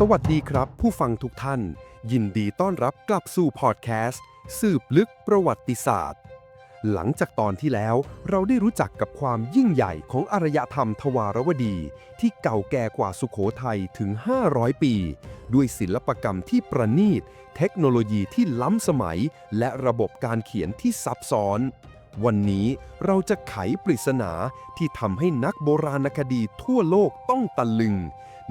สวัสดีครับ ผู้ฟังทุกท่าน ยินดีต้อนรับกลับสู่พอดแคสต์สืบลึกประวัติศาสตร์ หลังจากตอนที่แล้วเราได้รู้จักกับความยิ่งใหญ่ของอารยธรรมทวารวดี ที่เก่าแก่กว่าสุขโขทัยถึง 500 ปี ด้วยศิลปกรรมที่ประณีต เทคโนโลยีที่ล้ำสมัย และระบบการเขียนที่ซับซ้อน วันนี้เราจะไขปริศนาที่ทำให้นักโบราณคดีทั่วโลกต้องตะลึง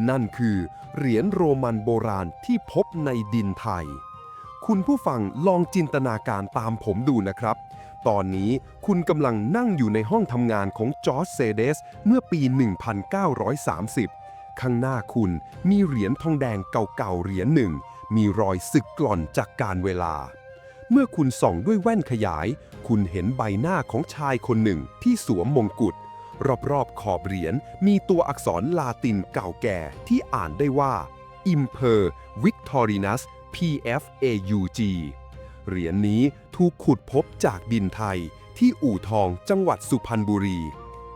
นั่นคือเหรียญโรมันโบราณที่พบในดินไทย คุณผู้ฟังลองจินตนาการตามผมดูนะครับ ตอนนี้คุณกำลังนั่งอยู่ในห้องทำงานของจอร์จเซเดส เมื่อปี 1930 ข้างหน้าคุณมีเหรียญทองแดงเก่าๆเหรียญหนึ่ง มีรอยสึกกล่อนจากการเวลาเมื่อคุณส่องด้วยแว่นขยาย คุณเห็นใบหน้าของชายคนหนึ่งที่สวมมงกุฎ รอบๆขอบเหรียญมีตัวอักษรลาตินเก่าแก่ที่อ่านได้ว่า Imper Victorinus PFAUG เหรียญนี้ถูกขุดพบจากดินไทยที่อู่ทองจังหวัดสุพรรณบุรี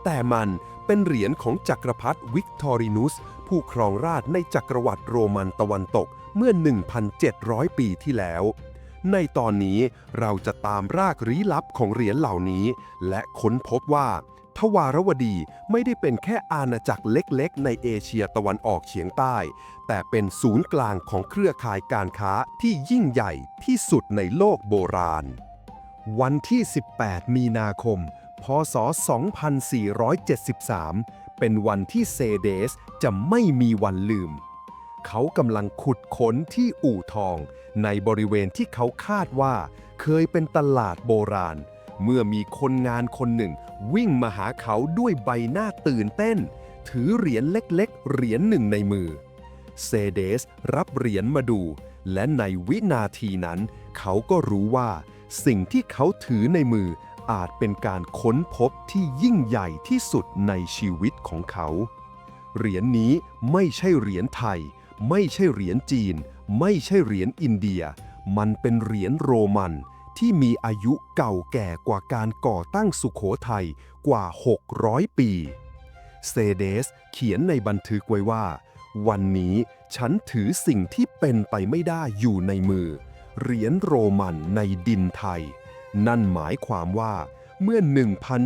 แต่มันเป็นเหรียญของจักรพรรดิวิกตอรินุส ผู้ครองราชในจักรวรรดิโรมันตะวันตกเมื่อ 1,700 ปีที่แล้ว ในตอนนี้เราจะตามรากลี้ลับของเหรียญเหล่านี้ และค้นพบว่า ทวารวดีไม่ได้เป็นแค่อาณาจักรเล็กๆ ในเอเชียตะวันออกเฉียงใต้ แต่เป็นศูนย์กลางของเครือข่ายการค้าที่ยิ่งใหญ่ที่สุดในโลกโบราณ วันที่ 18 มีนาคม พศ 2473 เป็นวันที่เซเดสจะไม่มีวันลืม เขากำลังขุดค้นที่อู่ทอง ในบริเวณที่เขาคาดว่า เคยเป็นตลาดโบราณ เมื่อมีคนงานคนหนึ่ง วิ่งมาหาเขาด้วยใบหน้าตื่นเต้น ถือเหรียญเล็กๆ เหรียญหนึ่งในมือ เซเดสรับเหรียญมาดู และในวินาทีนั้น เขาก็รู้ว่าสิ่งที่เขาถือในมืออาจเป็นการค้นพบที่ยิ่งใหญ่ที่สุดในชีวิตของเขา เหรียญนี้ไม่ใช่เหรียญไทย ไม่ใช่เหรียญจีน ไม่ใช่เหรียญอินเดีย มันเป็นเหรียญโรมัน ที่มีอายุเก่าแก่กว่าการก่อตั้งสุขโขทัยกว่า 600 ปี เซเดสเขียนในบันทึกไว้ว่า วันนี้ฉันถือสิ่งที่เป็นไปไม่ได้อยู่ในมือ เหรียญโรมันในดินไทย นั่นหมายความว่าเมื่อ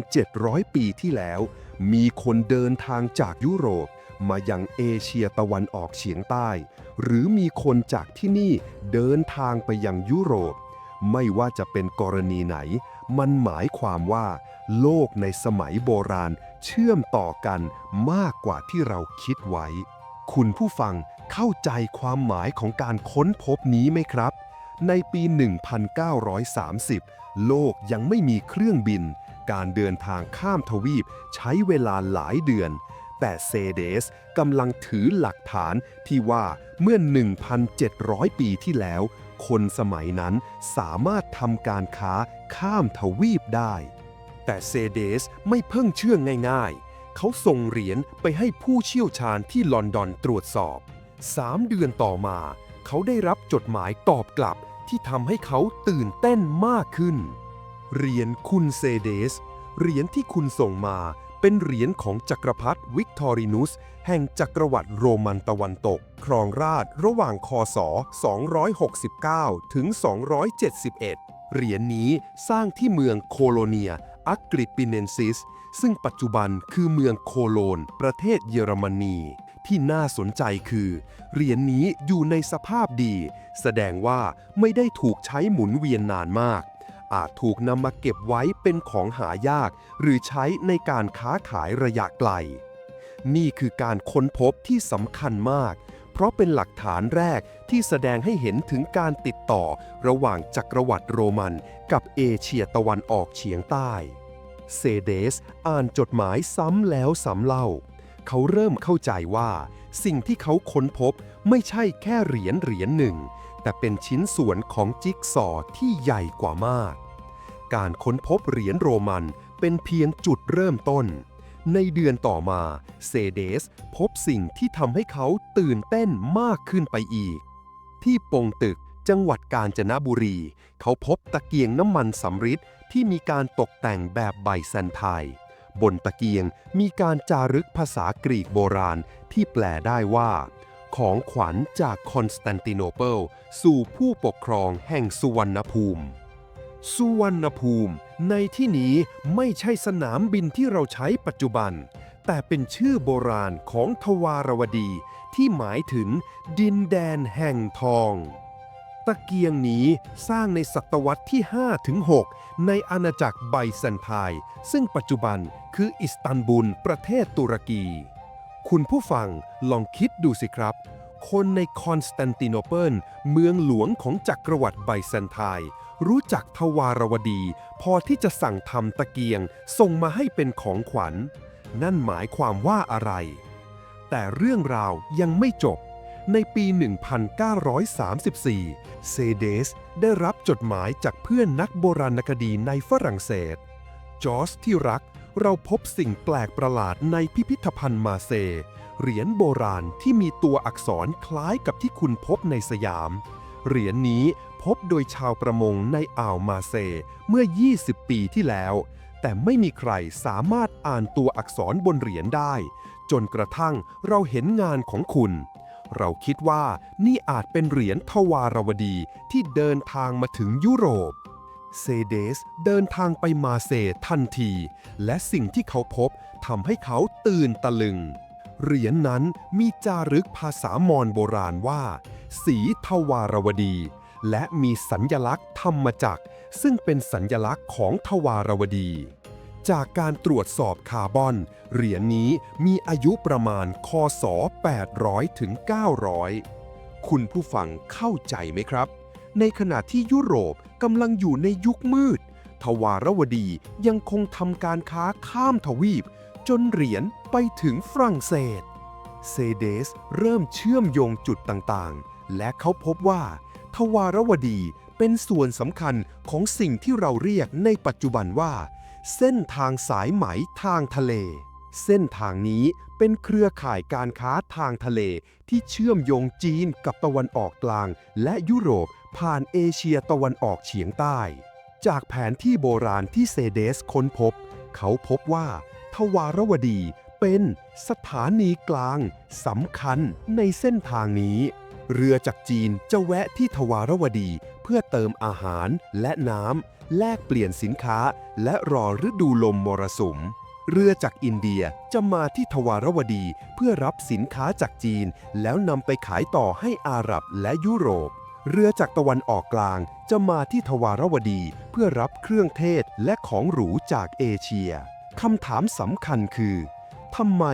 1,700 ปีที่แล้ว มีคนเดินทางจากยุโรปมายังเอเชียตะวันออกเฉียงใต้ หรือมีคนจากที่นี่เดินทางไปยังยุโรป ไม่ว่าจะเป็นกรณีไหน มันหมายความว่า โลกในสมัยโบราณเชื่อมต่อกันมากกว่าที่เราคิดไว้ คุณผู้ฟังเข้าใจความหมายของการค้นพบนี้ไหมครับ ในปี 1930 โลกยังไม่มีเครื่องบิน การเดินทางข้ามทวีปใช้เวลาหลายเดือนแต่เซเดสกำลังถือหลักฐานที่ว่าเมื่อ 1,700 ปีที่แล้ว คนสมัยนั้นสามารถทำการค้าข้ามทวีปได้ แต่เซเดสไม่เพิ่งเชื่องง่าย ๆ เขาส่งเหรียญไปให้ผู้เชี่ยวชาญที่ลอนดอนตรวจสอบสามเดือนต่อมา เขาได้รับจดหมายตอบกลับที่ทำให้เขาตื่นเต้นมากขึ้น เหรียญคุณเซเดส เหรียญที่คุณส่งมา เป็นเหรียญของจักรพรรดิวิกตอรินุส แห่งจักรวรรดิโรมันตะวันตก ครองราชระหว่างคศ 269 ถึง 271 เหรียญนี้สร้างที่เมืองโคโลเนีย อักริปิเนนซิส ซึ่งปัจจุบันคือเมืองโคโลน ประเทศเยอรมนี ที่น่าสนใจคือ เหรียญนี้อยู่ในสภาพดี แสดงว่าไม่ได้ถูกใช้หมุนเวียนนานมาก อาจถูกนำมาเก็บไว้เป็นของหายาก หรือใช้ในการค้าขายระยะไกล นี่คือการค้นพบที่สำคัญมาก เพราะเป็นหลักฐานแรกที่แสดงให้เห็นถึงการติดต่อระหว่างจักรวรรดิโรมันกับเอเชียตะวันออกเฉียงใต้เซเดสอ่านจดหมายซ้ำแล้วซ้ำเล่า เขาเริ่มเข้าใจว่า สิ่งที่เขาค้นพบไม่ใช่แค่เหรียญเหรียญหนึ่ง แต่เป็นชิ้นส่วนของจิ๊กซอว์ที่ใหญ่กว่ามาก การค้นพบเหรียญโรมันเป็นเพียงจุดเริ่มต้น ในเดือนต่อมาเซเดสพบสิ่งที่ทำให้เขาตื่นเต้นมากขึ้นไปอีก ที่ปงตึกจังหวัดกาญจนบุรี เขาพบตะเกียงน้ำมันสำริดที่มีการตกแต่งแบบไบแซนไทน์บนตะเกียงมีการจารึกภาษากรีกโบราณที่แปลได้ว่า ของขวัญจากคอนสแตนติโนเปิลสู่ผู้ปกครองแห่งสุวรรณภูมิ สุวรรณภูมิ ในที่นี้ไม่ใช่สนามบินที่เราใช้ปัจจุบัน แต่เป็นชื่อโบราณของทวารวดี ที่หมายถึงดินแดนแห่งทอง ตะเกียงนี้สร้างในศตวรรษที่5-6ในอาณาจักรไบแซนไทน์ซึ่งปัจจุบันคืออิสตันบูลประเทศตุรกี คุณผู้ฟังลองคิดดูสิครับ คนในคอนสแตนติโนเปิลเมืองหลวงของจักรวรรดิไบแซนไทน์รู้จักทวารวดี พอที่จะสั่งทำตะเกียงส่งมาให้เป็นของขวัญ นั่นหมายความว่าอะไร แต่เรื่องราวยังไม่จบ ในปี 1934 เซเดสได้รับจดหมายจากเพื่อนนักโบราณคดีในฝรั่งเศส จอร์จที่รักเราพบสิ่งแปลกประหลาดในพิพิธภัณฑ์มาเซ เหรียญโบราณที่มีตัวอักษรคล้ายกับที่คุณพบในสยาม เหรียญนี้พบโดยชาวประมงในอ่าวมาเซเมื่อ 20 ปีที่แล้ว แต่ไม่มีใครสามารถอ่านตัวอักษรบนเหรียญได้ จนกระทั่งเราเห็นงานของคุณ เราคิดว่านี่อาจเป็นเหรียญทวารวดีที่เดินทางมาถึงยุโรปเซเดสเดินทางไปมาเซทันที และสิ่งที่เขาพบทำให้เขาตื่นตะลึง เหรียญนนั้นมีจารึกภาษามอญโบราณว่า สีทวารวดี และมีสัญญลักษณ์ธรรมจักร ซึ่งเป็นสัญญลักษณ์ของทวารวดี จากการตรวจสอบคาร์บอน เหรียญนี้มีอายุประมาณคศ 800ถึง900 คุณผู้ฟังเข้าใจไหมครับ ในขณะที่ยุโรปกำลังอยู่ในยุคมืด ทวารวดียังคงทำการค้าข้ามทวีป จนเหรียญไปถึงฝรั่งเศส เซเดสเริ่มเชื่อมโยงจุดต่างๆ และเขาพบว่า ทวารวดีเป็นส่วนสำคัญของสิ่งที่เราเรียกในปัจจุบันว่า เส้นทางสายไหมทางทะเล เส้นทางนี้เป็นเครือข่ายการค้าทางทะเลที่เชื่อมโยงจีนกับตะวันออกกลาง และยุโรปผ่านเอเชียตะวันออกเฉียงใต้ จากแผนที่โบราณที่เซเดสค้นพบ เขาพบว่า ทวารวดีเป็นสถานีกลางสำคัญในเส้นทางนี้ เรือจากจีนจะแวะที่ทวารวดีเพื่อเติมอาหารและน้ำแลกเปลี่ยนสินค้า และรอฤดูลมมรสุม เรือจากอินเดียจะมาที่ทวารวดีเพื่อรับสินค้าจากจีน แล้วนำไปขายต่อให้อาหรับและยุโรปเรือจากตะวันออกกลางจะมาที่ทวารวดีเพื่อรับเครื่องเทศและของหรูจากเอเชีย คำถามสำคัญคือทำไม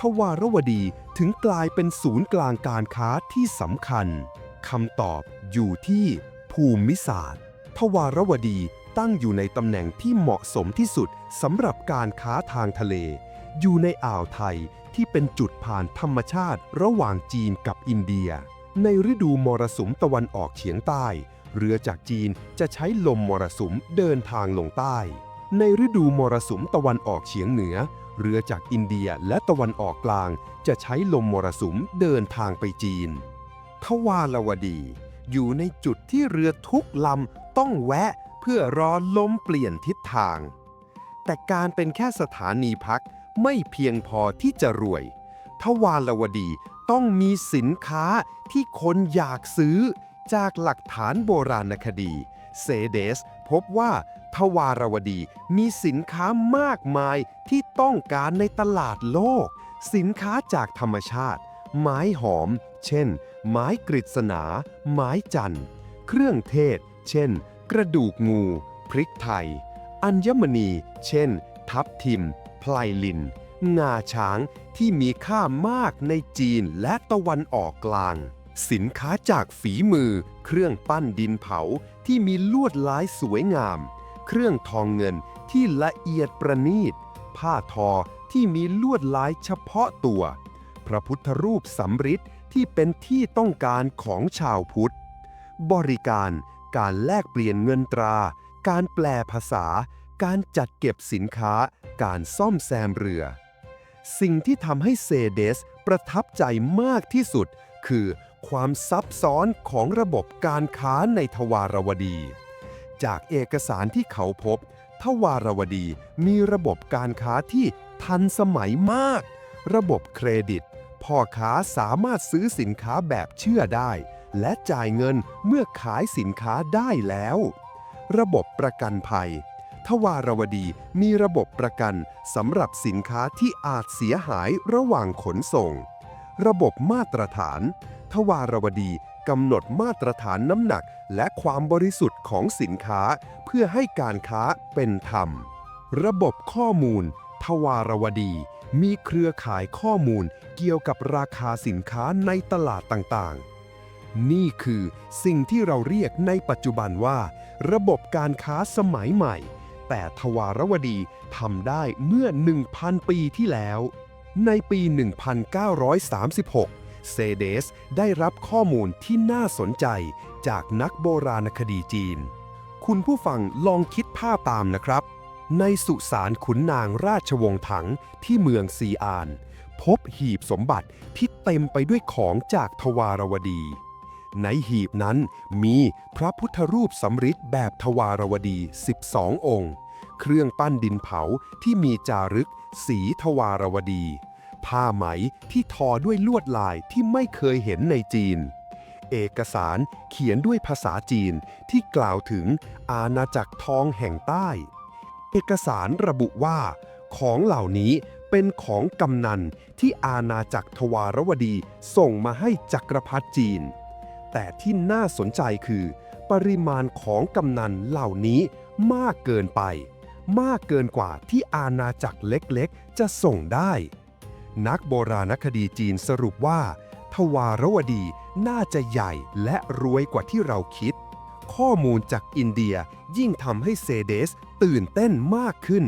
ทวารวดีถึงกลายเป็นศูนย์กลางการค้าที่สำคัญคำตอบอยู่ที่ภูมิศาสตร์ ทวารวดีตั้งอยู่ในตำแหน่งที่เหมาะสมที่สุดสำหรับการค้าทางทะเล อยู่ในอ่าวไทยที่เป็นจุดผ่านธรรมชาติระหว่างจีนกับอินเดีย ในฤดูมรสุมตะวันออกเฉียงใต้ เรือจากจีนจะใช้ลมมรสุมเดินทางลงใต้ ในฤดูมรสุมตะวันออกเฉียงเหนือ เรือจากอินเดียและตะวันออกกลาง จะใช้ลมมรสุมเดินทางไปจีน ทวารวดี อยู่ในจุดที่เรือทุกลำต้องแวะเพื่อรอลมเปลี่ยนทิศทาง แต่การเป็นแค่สถานีพักไม่เพียงพอที่จะรวย ทวารวดีต้องมีสินค้าที่คนอยากซื้อจากหลักฐานโบราณคดี เซเดสพบว่า ทวารวดี มีสินค้ามากมายที่ต้องการในตลาดโลก สินค้าจากธรรมชาติ ไม้หอม เช่น ไม้กฤษณา ไม้จันทร์ เครื่องเทศ เช่น กระดูกงู พริกไทย อัญมณี เช่น ทับทิม ไพลลิน งาช้างที่มีค่ามากในจีนและตะวันออกกลางสินค้าจากฝีมือ เครื่องปั้นดินเผาที่มีลวดลายสวยงาม เครื่องทองเงินที่ละเอียดประณีต ผ้าทอที่มีลวดลายเฉพาะตัว พระพุทธรูปสำริดที่เป็นที่ต้องการของชาวพุทธ บริการการแลกเปลี่ยนเงินตรา การแปลภาษา การจัดเก็บสินค้า การซ่อมแซมเรือ สิ่งที่ทำให้เซเดสประทับใจมากที่สุด คือความซับซ้อนของระบบการค้าในทวารวดี จากเอกสารที่เขาพบ ทวารวดีมีระบบการค้าที่ทันสมัยมาก ระบบเครดิต พ่อค้าสามารถซื้อสินค้าแบบเชื่อได้ และจ่ายเงินเมื่อขายสินค้าได้แล้ว ระบบประกันภัย ทวารวดีมีระบบประกันสำหรับสินค้าที่อาจเสียหายระหว่างขนส่ง ระบบมาตรฐาน ทวารวดี กำหนดมาตรฐานน้ำหนักและความบริสุทธิ์ของสินค้า เพื่อให้การค้าเป็นธรรม ระบบข้อมูล ทวารวดี มีเครือข่ายข้อมูลเกี่ยวกับราคาสินค้าในตลาดต่างๆ นี่คือสิ่งที่เราเรียกในปัจจุบันว่า ระบบการค้าสมัยใหม่ แต่ทวารวดีทำได้เมื่อ 1,000 ปีที่แล้ว ในปี 1936 เซเดสได้รับข้อมูลที่น่าสนใจจากนักโบราณคดีจีน คุณผู้ฟังลองคิดภาพตามนะครับ ในสุสานขุนนางราชวงศ์ถังที่เมืองซีอาน พบหีบสมบัติที่เต็มไปด้วยของจากทวารวดี ในหีบนั้นมีพระพุทธรูปสำริดแบบทวารวดี 12 องค์ เครื่องปั้นดินเผาที่มีจารึก สีทวารวดี ผ้าไหมที่ทอด้วยลวดลายที่ไม่เคยเห็นในจีน เอกสารเขียนด้วยภาษาจีนที่กล่าวถึงอาณาจักรทองแห่งใต้ เอกสารระบุว่า ของเหล่านี้เป็นของกำนันที่อาณาจักรทวารวดีส่งมาให้จักรพรรดิจีน แต่ที่น่าสนใจคือ ปริมาณของกำนันเหล่านี้มากเกินไป มากเกินกว่าที่อาณาจักรเล็กๆ จะส่งได้ นักโบราณคดีจีนสรุปว่า ทวารวดีน่าจะใหญ่และรวยกว่าที่เราคิด ข้อมูลจากอินเดียยิ่งทำให้เซเดสตื่นเต้นมากขึ้น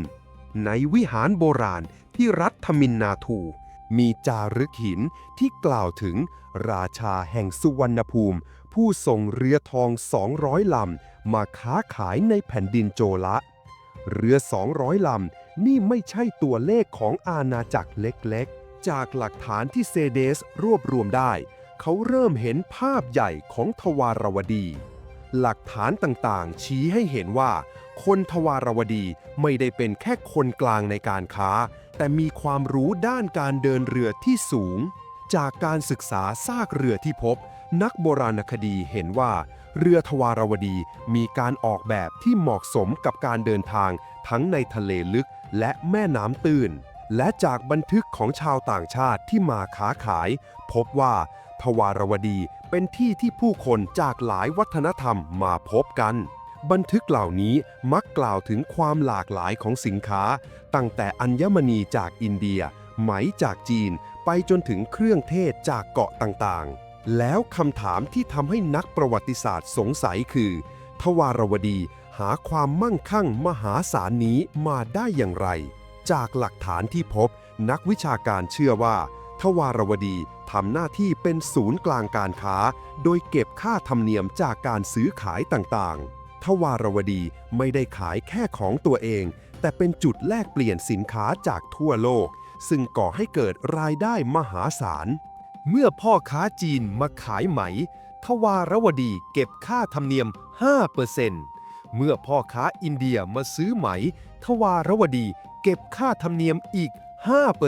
ในวิหารโบราณที่รัฐทมินนาทู มีจารึกหินที่กล่าวถึงราชาแห่งสุวรรณภูมิ ผู้ส่งเรือทอง 200 ลำ มาค้าขายในแผ่นดินโจละ เรือ 200 ลำนี่ไม่ใช่ตัวเลขของอาณาจักรเล็ก จากหลักฐานที่เซเดสรวบรวมได้ เขาเริ่มเห็นภาพใหญ่ของทวารวดี หลักฐานต่างๆ ชี้ให้เห็นว่า คนทวารวดีไม่ได้เป็นแค่คนกลางในการค้า แต่มีความรู้ด้านการเดินเรือที่สูง จากการศึกษาซากเรือที่พบ นักโบราณคดีเห็นว่า เรือทวารวดีมีการออกแบบที่เหมาะสมกับการเดินทางทั้งในทะเลลึกและแม่น้ำตื้น และจากบันทึกของชาวต่างชาติที่มาค้าขาย พบว่าทวารวดีเป็นที่ที่ผู้คนจากหลายวัฒนธรรมมาพบกัน บันทึกเหล่านี้มักกล่าวถึงความหลากหลายของสินค้า ตั้งแต่อัญมณีจากอินเดีย ไหมจากจีน ไปจนถึงเครื่องเทศจากเกาะต่างๆ แล้วคำถามที่ทำให้นักประวัติศาสตร์สงสัยคือ ทวารวดีหาความมั่งคั่งมหาศาลนี้มาได้อย่างไร จากหลักฐานที่พบ นักวิชาการเชื่อว่า ทวารวดีทำหน้าที่เป็นศูนย์กลางการค้า โดยเก็บค่าธรรมเนียมจากการซื้อขายต่างๆ ทวารวดีไม่ได้ขายแค่ของตัวเอง แต่เป็นจุดแลกเปลี่ยนสินค้าจากทั่วโลก ซึ่งก่อให้เกิดรายได้มหาศาล เมื่อพ่อค้าจีนมาขายไหม ทวารวดีเก็บค่าธรรมเนียม 5%เมื่อพ่อค้าอินเดียมาซื้อไหม ทวารวดี เก็บค่าธรรมเนียมอีก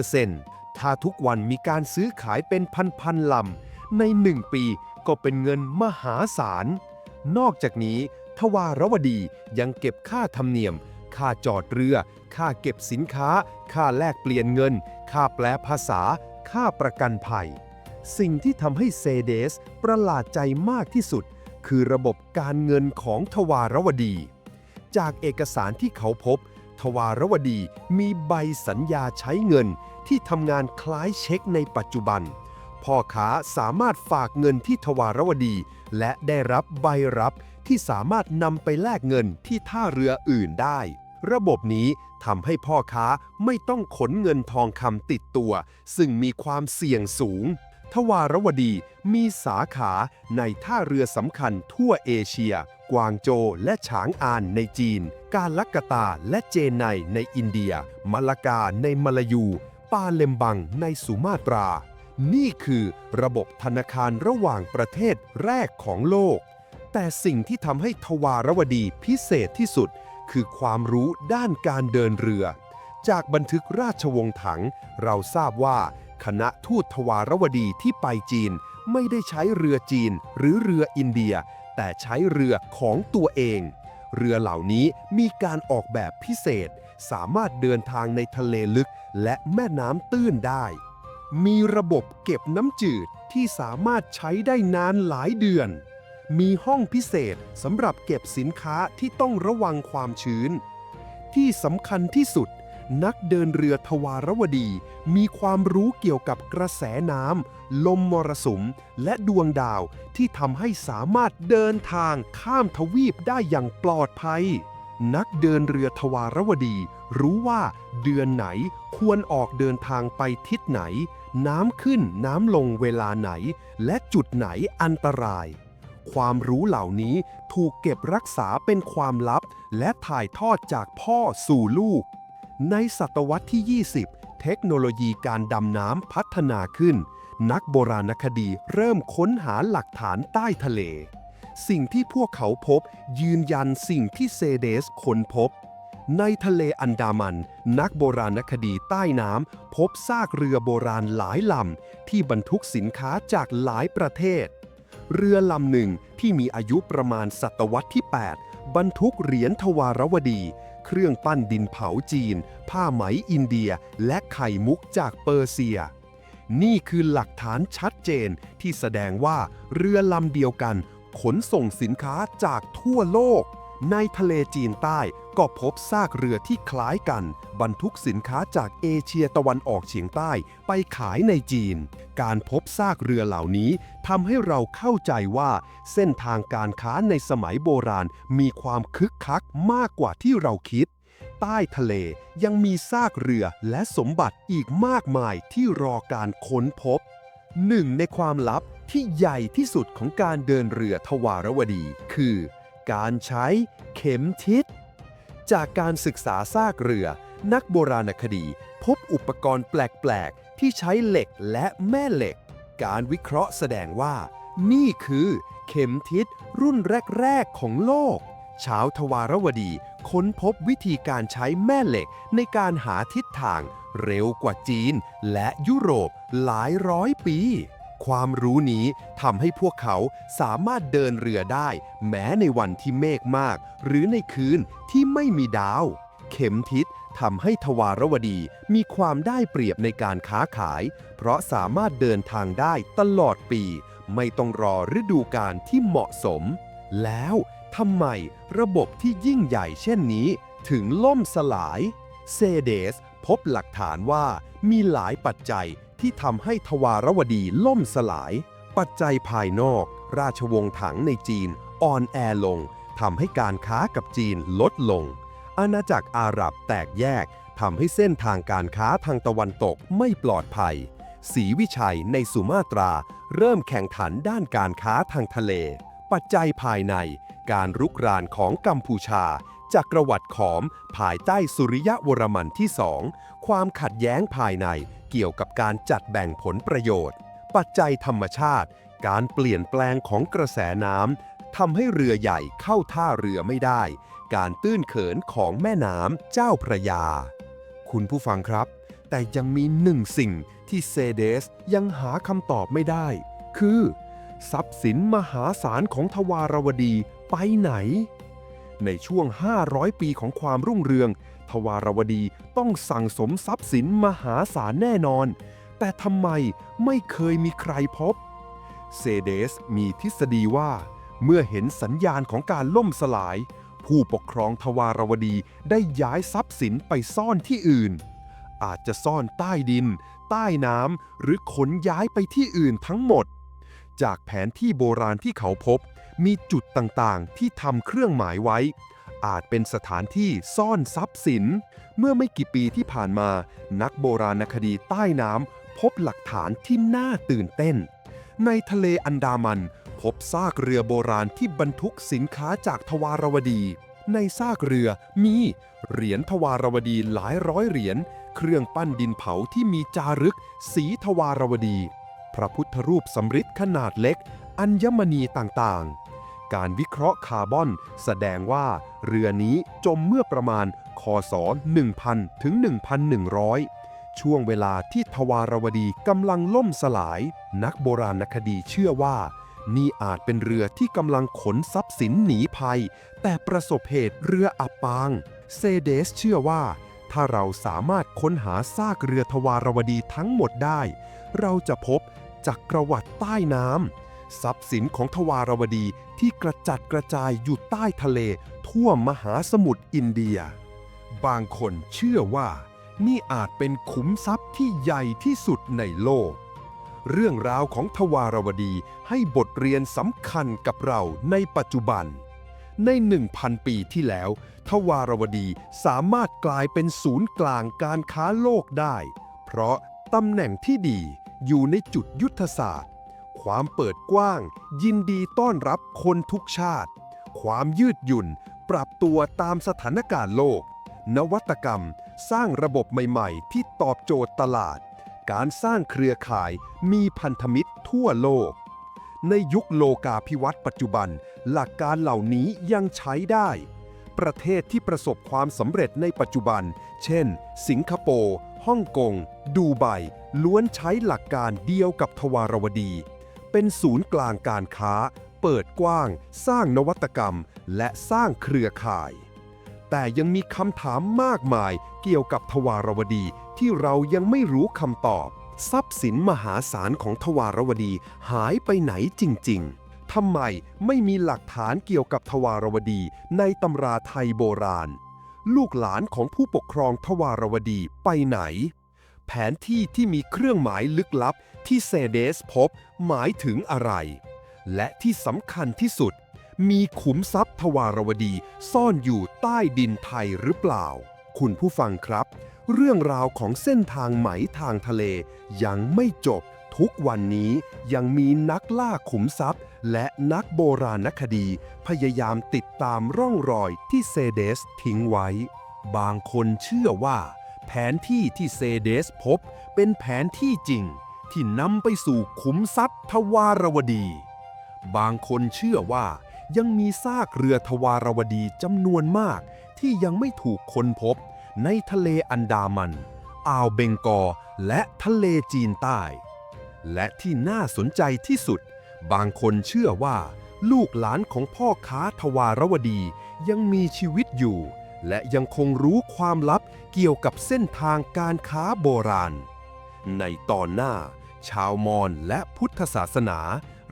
5%ถ้าทุกวันมีการซื้อขายเป็นพันๆลำ ใน 1 ปีก็เป็นเงินมหาศาล นอกจากนี้ทวารวดียังเก็บค่าธรรมเนียม ค่าจอดเรือ ค่าเก็บสินค้า ค่าแลกเปลี่ยนเงิน ค่าแปลภาษา ค่าประกันภัย สิ่งที่ทำให้เซเดสประหลาดใจมากที่สุด คือระบบการเงินของทวารวดี จากเอกสารที่เขาพบ ทวารวดี มีใบสัญญาใช้เงิน ที่ทำงานคล้ายเช็คในปัจจุบัน พ่อค้าสามารถฝากเงินที่ทวารวดี และได้รับใบรับที่สามารถนำไปแลกเงินที่ท่าเรืออื่นได้ ระบบนี้ทำให้พ่อค้าไม่ต้องขนเงินทองคำติดตัว ซึ่งมีความเสี่ยงสูง ทวารวดีมีสาขาในท่าเรือสำคัญทั่วเอเชีย กวางโจวและฉางอานในจีน กาลักกตาและเจไนในอินเดียมะละกาในมาลายู ปาเลมบังในสุมาตรา นี่คือระบบธนาคารระหว่างประเทศแรกของโลก แต่สิ่งที่ทำให้ทวารวดีพิเศษที่สุด คือความรู้ด้านการเดินเรือ จากบันทึกราชวงศ์ถัง เราทราบว่าคณะทูตทวารวดีที่ไปจีนไม่ได้ใช้เรือจีนหรือเรืออินเดีย แต่ใช้เรือของตัวเอง เรือเหล่านี้มีการออกแบบพิเศษ สามารถเดินทางในทะเลลึกและแม่น้ำตื้นได้ มีระบบเก็บน้ำจืดที่สามารถใช้ได้นานหลายเดือน มีห้องพิเศษสำหรับเก็บสินค้าที่ต้องระวังความชื้น ที่สำคัญที่สุด นักเดินเรือทวารวดี มีความรู้เกี่ยวกับกระแสน้ำ ลมมรสุม และดวงดาวที่ทำให้สามารถเดินทางข้ามทวีปได้อย่างปลอดภัย นักเดินเรือทวารวดี รู้ว่าเดือนไหนควรออกเดินทางไปทิศไหน น้ำขึ้นน้ำลงเวลาไหน และจุดไหนอันตรายความรู้เหล่านี้ถูกเก็บรักษาเป็นความลับ และถ่ายทอดจากพ่อสู่ลูก ในศตวรรษที่ 20 เทคโนโลยีการดำน้ำพัฒนาขึ้น นักโบราณคดีเริ่มค้นหาหลักฐานใต้ทะเล สิ่งที่พวกเขาพบยืนยันสิ่งที่เซเดสค้นพบ ในทะเลอันดามัน นักโบราณคดีใต้น้ำพบซากเรือโบราณหลายลำที่บรรทุกสินค้าจากหลายประเทศ เรือลำหนึ่งที่มีอายุประมาณศตวรรษที่ 8 บรรทุกเหรียญทวารวดี เครื่องปั้นดินเผาจีน ผ้าไหมอินเดีย และไข่มุกจากเปอร์เซีย นี่คือหลักฐานชัดเจนที่แสดงว่าเรือลำเดียวกัน ขนส่งสินค้าจากทั่วโลก ในทะเลจีนใต้ก็พบซากเรือที่คล้ายกัน บรรทุกสินค้าจากเอเชียตะวันออกเฉียงใต้ไปขายในจีน การพบซากเรือเหล่านี้ทำให้เราเข้าใจว่า เส้นทางการค้าในสมัยโบราณมีความคึกคักมากกว่าที่เราคิด ใต้ทะเลยังมีซากเรือและสมบัติอีกมากมายที่รอการค้นพบหนึ่งในความลับที่ใหญ่ที่สุดของการเดินเรือทวารวดี คือ การใช้เข็มทิศ จากการศึกษาซากเรือ นักโบราณคดี พบอุปกรณ์แปลก ๆ ที่ใช้เหล็กและแม่เหล็ก การวิเคราะห์แสดงว่า นี่คือเข็มทิศรุ่นแรก ๆ ของโลก ชาวทวารวดี ค้นพบวิธีการใช้แม่เหล็กในการหาทิศทาง เร็วกว่าจีนและยุโรปหลายร้อยปี ความรู้นี้ทำให้พวกเขาสามารถเดินเรือได้ แม้ในวันที่เมฆมาก หรือในคืนที่ไม่มีดาว เข็มทิศทำให้ทวารวดีมีความได้เปรียบในการค้าขาย เพราะสามารถเดินทางได้ตลอดปี ไม่ต้องรอฤดูกาลที่เหมาะสม แล้วทำไมระบบที่ยิ่งใหญ่เช่นนี้ ถึงล่มสลาย เซเดสพบหลักฐานว่ามีหลายปัจจัย ที่ทำให้ทวารวดีล่มสลาย ปัจจัยภายนอก ราชวงศ์ถังในจีน อ่อนแอลงทำให้การค้ากับจีนลดลง อาณาจักรอาหรับแตกแยกทำให้เส้นทางการค้าทางตะวันตกไม่ปลอดภัยศรีวิชัยในสุมาตรา เริ่มแข่งขันด้านการค้าทางทะเล ปัจจัยภายใน การรุกรานของกัมพูชาจากกรวัติขอม ภายใต้สุริยะวรมันที่สอง ความขัดแย้งภายใน เกี่ยวกับการจัดแบ่งผลประโยชน์ ปัจจัยธรรมชาติ การเปลี่ยนแปลงของกระแสน้ำทำให้เรือใหญ่เข้าท่าเรือไม่ได้ การตื้นเขินของแม่น้ำเจ้าพระยา คุณผู้ฟังครับ แต่ยังมีหนึ่งสิ่งที่เซเดสยังหาคำตอบไม่ได้ คือ ทรัพย์สินมหาศาลของทวารวดีไปไหน ในช่วง 500 ปีของความรุ่งเรือง ทวารวดีต้องสั่งสมทรัพย์สินมหาศาลแน่นอน แต่ทำไมไม่เคยมีใครพบ เซเดสมีทฤษฎีว่า เมื่อเห็นสัญญาณของการล่มสลาย ผู้ปกครองทวารวดีได้ย้ายทรัพย์สินไปซ่อนที่อื่น อาจจะซ่อนใต้ดิน ใต้น้ำหรือขนย้ายไปที่อื่นทั้งหมด จากแผนที่โบราณที่เขาพบ มีจุดต่างๆ ที่ทำเครื่องหมายไว้ อาจเป็นสถานที่ซ่อนทรัพย์สิน เมื่อไม่กี่ปีที่ผ่านมา นักโบราณคดีใต้น้ำพบหลักฐานที่น่าตื่นเต้น ในทะเลอันดามัน พบซากเรือโบราณที่บรรทุกสินค้าจากทวารวดี ในซากเรือมีเหรียญทวารวดีหลายร้อยเหรียญเครื่องปั้นดินเผาที่มีจารึก สีทวารวดี พระพุทธรูปสำริดขนาดเล็ก อัญมณีต่างๆ การวิเคราะห์คาร์บอน แสดงว่าเรือนี้จมเมื่อประมาณ คศ 1000 ถึง 1,100 ช่วงเวลาที่ทวารวดีกำลังล่มสลาย นักโบราณคดีเชื่อว่า นี่อาจเป็นเรือที่กำลังขนทรัพย์สินหนีภัย แต่ประสบเหตุเรืออับปาง เซเดสเชื่อว่า ถ้าเราสามารถค้นหาซากเรือทวารวดีทั้งหมดได้ เราจะพบจักรวรรดิใต้น้ำทรัพย์สินของทวารวดี ที่กระจัดกระจายอยู่ใต้ทะเลทั่วมหาสมุทรอินเดีย บางคนเชื่อว่า นี่อาจเป็นขุมทรัพย์ที่ใหญ่ที่สุดในโลก เรื่องราวของทวารวดีให้บทเรียนสำคัญกับเราในปัจจุบัน ใน 1,000 ปีที่แล้ว ทวารวดีสามารถกลายเป็นศูนย์กลางการค้าโลกได้ เพราะตำแหน่งที่ดีอยู่ในจุดยุทธศาสตร์ ความเปิดกว้าง ยินดีต้อนรับคนทุกชาติ ความยืดหยุ่น ปรับตัวตามสถานการณ์โลก นวัตกรรม สร้างระบบใหม่ๆ ที่ตอบโจทย์ตลาด การสร้างเครือข่ายมีพันธมิตรทั่วโลก ในยุคโลกาภิวัตน์ปัจจุบัน หลักการเหล่านี้ยังใช้ได้ ประเทศที่ประสบความสำเร็จในปัจจุบัน เช่น สิงคโปร์ฮ่องกง ดูไบล้วนใช้หลักการเดียวกับทวารวดี เป็นศูนย์กลางการค้า เปิดกว้าง สร้างนวัตกรรม และสร้างเครือข่าย แต่ยังมีคำถามมากมายเกี่ยวกับทวารวดีที่เรายังไม่รู้คำตอบ ทรัพย์สินมหาศาลของทวารวดีหายไปไหนจริง ๆทำไมไม่มีหลักฐานเกี่ยวกับทวารวดีในตำราไทยโบราณ ลูกหลานของผู้ปกครองทวารวดีไปไหน แผนที่ที่มีเครื่องหมายลึกลับ ที่เซเดสพบหมายถึงอะไร และที่สำคัญที่สุด มีขุมทรัพย์ทวารวดีซ่อนอยู่ใต้ดินไทยหรือเปล่า คุณผู้ฟังครับ เรื่องราวของเส้นทางไหมทางทะเล ยังไม่จบทุกวันนี้ยังมีนักล่าขุมทรัพย์ และนักโบราณคดี พยายามติดตามร่องรอยที่เซเดสทิ้งไว้ บางคนเชื่อว่า แผนที่ที่เซเดสพบเป็นแผนที่จริง ที่นำไปสู่ขุมทรัพย์ทวารวดี บางคนเชื่อว่ายังมีซากเรือทวารวดีจำนวนมากที่ยังไม่ถูกค้นพบในทะเลอันดามัน อ่าวเบงกอและทะเลจีนใต้ และที่น่าสนใจที่สุด บางคนเชื่อว่า ลูกหลานของพ่อค้าทวารวดียังมีชีวิตอยู่ และยังคงรู้ความลับเกี่ยวกับเส้นทางการค้าโบราณ ในตอนหน้า ชาวมอญและพุทธศาสนา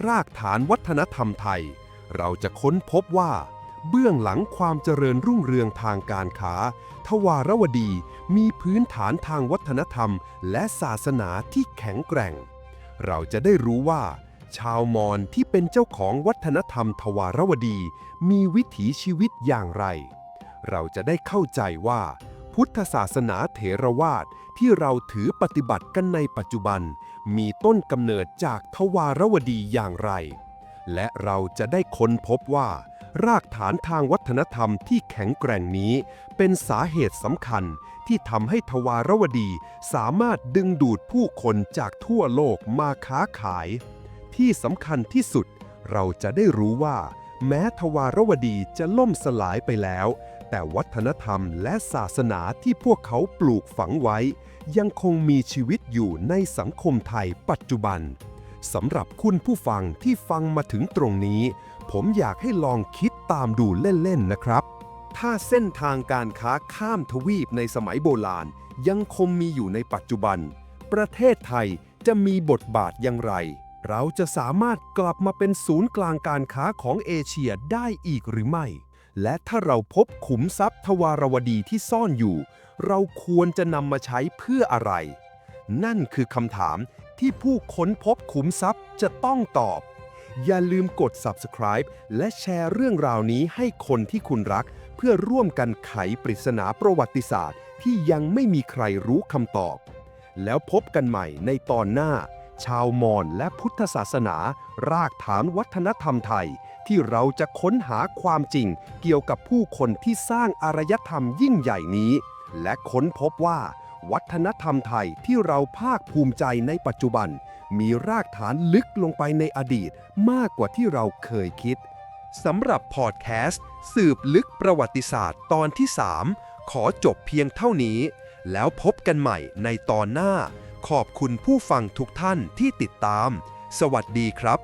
รากฐานวัฒนธรรมไทย เราจะค้นพบว่า เบื้องหลังความเจริญรุ่งเรืองทางการค้า ทวารวดีมีพื้นฐานทางวัฒนธรรม และศาสนาที่แข็งแกร่ง เราจะได้รู้ว่า ชาวมอญที่เป็นเจ้าของวัฒนธรรมทวารวดี มีวิถีชีวิตอย่างไร เราจะได้เข้าใจว่า พุทธศาสนาเถรวาทที่เราถือปฏิบัติกันในปัจจุบัน มีต้นกำเนิดจากทวารวดีอย่างไร และเราจะได้ค้นพบว่า รากฐานทางวัฒนธรรมที่แข็งแกร่งนี้ เป็นสาเหตุสำคัญที่ทำให้ทวารวดีสามารถดึงดูดผู้คนจากทั่วโลกมาค้าขาย ที่สำคัญที่สุด เราจะได้รู้ว่า แม้ทวารวดีจะล่มสลายไปแล้ว แต่วัฒนธรรมและศาสนาที่พวกเขาปลูกฝังไว้ ยังคงมีชีวิตอยู่ในสังคมไทยปัจจุบันสำหรับคุณผู้ฟังที่ฟังมาถึงตรงนี้ ผมอยากให้ลองคิดตามดูเล่นๆนะครับ ถ้าเส้นทางการค้าข้ามทวีปในสมัยโบราณ ยังคงมีอยู่ในปัจจุบัน ประเทศไทยจะมีบทบาทอย่างไร เราจะสามารถกลับมาเป็นศูนย์กลางการค้าของเอเชียได้อีกหรือไม่ และถ้าเราพบขุมทรัพย์ทวารวดีที่ซ่อนอยู่ เราควรจะนำมาใช้เพื่ออะไร นั่นคือคำถามที่ผู้ค้นพบขุมทรัพย์จะต้องตอบ อย่าลืมกด subscribe และแชร์เรื่องราวนี้ให้คนที่คุณรัก เพื่อร่วมกันไขปริศนาประวัติศาสตร์ ที่ยังไม่มีใครรู้คำตอบ แล้วพบกันใหม่ในตอนหน้า ชาวมอญและพุทธศาสนา รากฐานวัฒนธรรมไทย ที่เราจะค้นหาความจริง เกี่ยวกับผู้คนที่สร้างอารยธรรมยิ่งใหญ่นี้ และค้นพบว่า วัฒนธรรมไทยที่เราภาคภูมิใจในปัจจุบัน มีรากฐานลึกลงไปในอดีตมากกว่าที่เราเคยคิดสำหรับพอดแคสต์ สืบลึกประวัติศาสตร์ตอนที่ 3 ขอจบเพียงเท่านี้ แล้วพบกันใหม่ในตอนหน้า ขอบคุณผู้ฟังทุกท่านที่ติดตาม สวัสดีครับ